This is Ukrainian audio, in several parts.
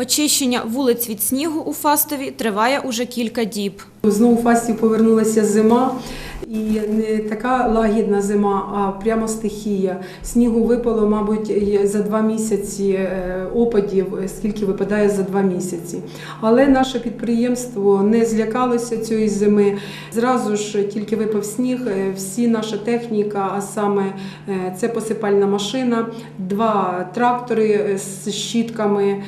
Очищення вулиць від снігу у Фастові триває уже кілька діб. Знову в Фасті повернулася зима, і не така лагідна зима, а прямо стихія. Снігу випало, мабуть, за два місяці е, опадів, е, скільки випадає за два місяці. Але наше підприємство не злякалося цієї зими. Зразу ж тільки випав сніг, е, всі наша техніка, а саме це посипальна машина, два трактори з щітками,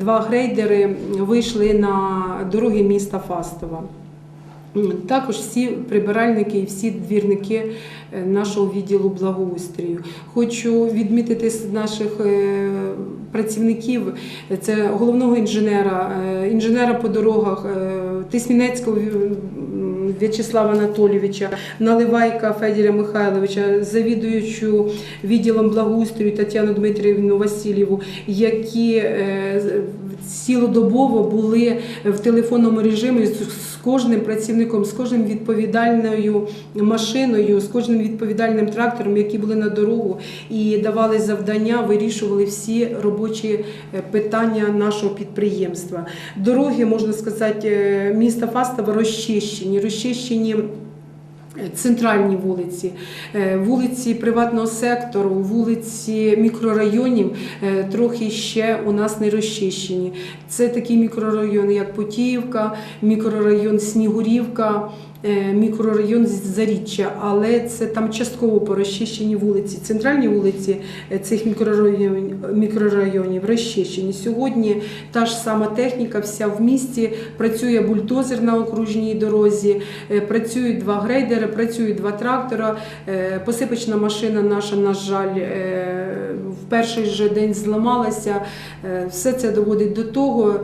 два грейдери вийшли на дороги міста Фастова. Також всі прибиральники і всі двірники е, нашого відділу благоустрію. Хочу відмітити з наших е, працівників це головного інженера, е, інженера по дорогах Тисмінецького В'ячеслава Анатолійовича, Наливайка Федіра Михайловича, завідуючу відділом благоустрою Тетяну Дмитрівну Васильєву, які е, цілодобово були в телефонному режимі з кожним працівником, з кожним відповідальною машиною, з кожним відповідальним трактором, які були на дорогу і давали завдання, вирішували всі робочі е, питання нашого підприємства. Дороги, можна сказати, е, міста Фастова розчищені, розчищені. Центральні вулиці, е, вулиці приватного сектору, вулиці мікрорайонів е, трохи ще у нас не розчищені. Це такі мікрорайони, як Потіївка, мікрорайон Снігурівка, е, мікрорайон Заріччя, але це там частково порозчищені вулиці. Центральні вулиці е, цих мікрорайонів, мікрорайонів розчищені. Сьогодні та ж сама техніка, вся в місті, працює бульдозер на окружній дорозі, е, працюють два грейдери, працюють два трактора. Е, Посипочна машина наша, на жаль, е, в перший же день зламалася. Е, Все це доводить до того,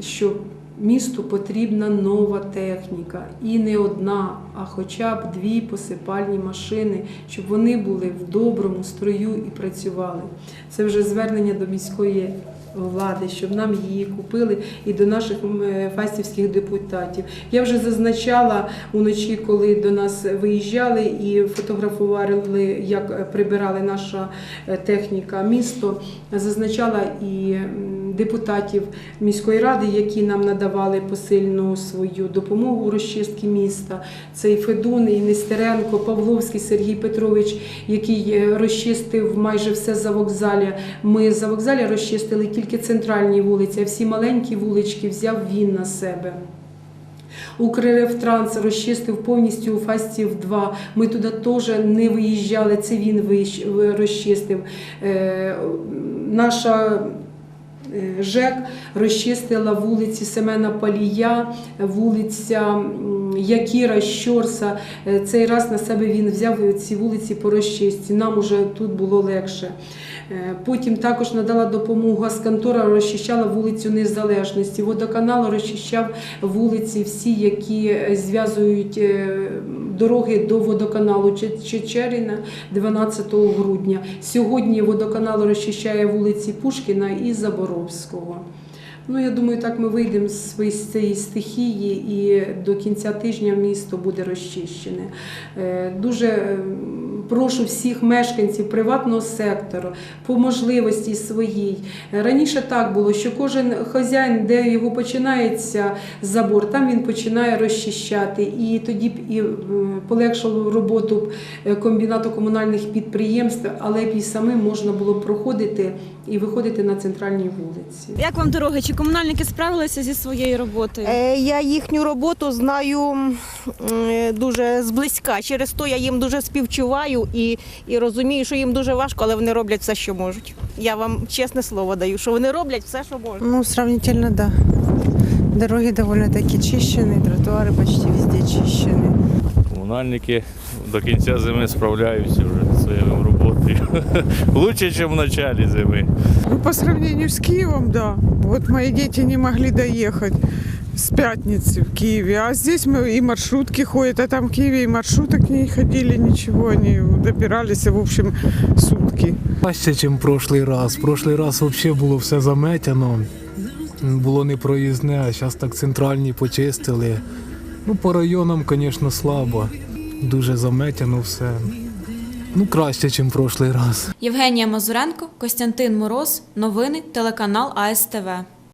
що місту потрібна нова техніка. І не одна, а хоча б дві посипальні машини, щоб вони були в доброму строю і працювали. Це вже звернення до міської влади, щоб нам її купили, і до наших е, фастівських депутатів. Я вже зазначала уночі, коли до нас виїжджали і фотографували, як е, прибирали наша е, техніка місто. Зазначала і депутатів міської ради, які нам надавали посильну свою допомогу у розчистці міста. Це і Федун, і Нестеренко, Павловський Сергій Петрович, який розчистив майже все за вокзалі. Ми за вокзалі розчистили тільки центральні вулиці, а всі маленькі вулички взяв він на себе. Укррефтранс розчистив повністю у Фастів 2. Ми туди теж не виїжджали, це він розчистив. Е, Наша е, ЖЕК розчистила вулиці Семена Палія, вулиця Якіра, Щорса. Е, Цей раз на себе він взяв ці вулиці по розчистці. Нам уже тут було легше. Е, Потім також надала допомогу Газконтора, розчищала вулицю Незалежності. Водоканал розчищав вулиці всі, які е, зв'язують дороги до водоканалу Че- Чечеріна 12 грудня. Сьогодні водоканал розчищає вулиці Пушкіна і Заборовського. Ну, я думаю, так ми вийдемо з цієї стихії і до кінця тижня місто буде розчищене. Е, Дуже е, прошу всіх мешканців приватного сектору по можливості своїй. Раніше так було, що кожен хазяїн, де його починається забор, там він починає розчищати. І тоді б і е, полегшило роботу комбінату комунальних підприємств, але і самим можна було проходити і виходити на центральні вулиці. Як вам дороги? Чи комунальники справилися зі своєю роботою? Е, Я їхню роботу знаю м, е, дуже зблизька. Через то я їм дуже співчуваю і, і розумію, що їм дуже важко, але вони роблять все, що можуть. Я вам чесне слово даю, що вони роблять все, що можуть. Ну, сравнительно, да. Дороги довольно-таки чищены, тротуары почти везде чищены. Комунальники до кінця зими справляються вже зі своєю роботою. Лучше, ніж в началі зими. Ну, по сравнению с Киевом, да. Вот мои дети не могли доехать с пятницы в Киеве, а здесь мы и маршрутки ходят, а там в Киеве и маршруток не ходили, ничего, они добирались, в общем, сутки. Краще, ніж прошлий раз. Прошлий раз взагалі було все заметено, було непроїзне, а зараз так центральні почистили. Ну, по районам, звісно, слабо. Дуже заметяно все. Ну, краще, ніж прошлий раз. Євгенія Мазуренко, Костянтин Мороз. Новини телеканал АСТВ.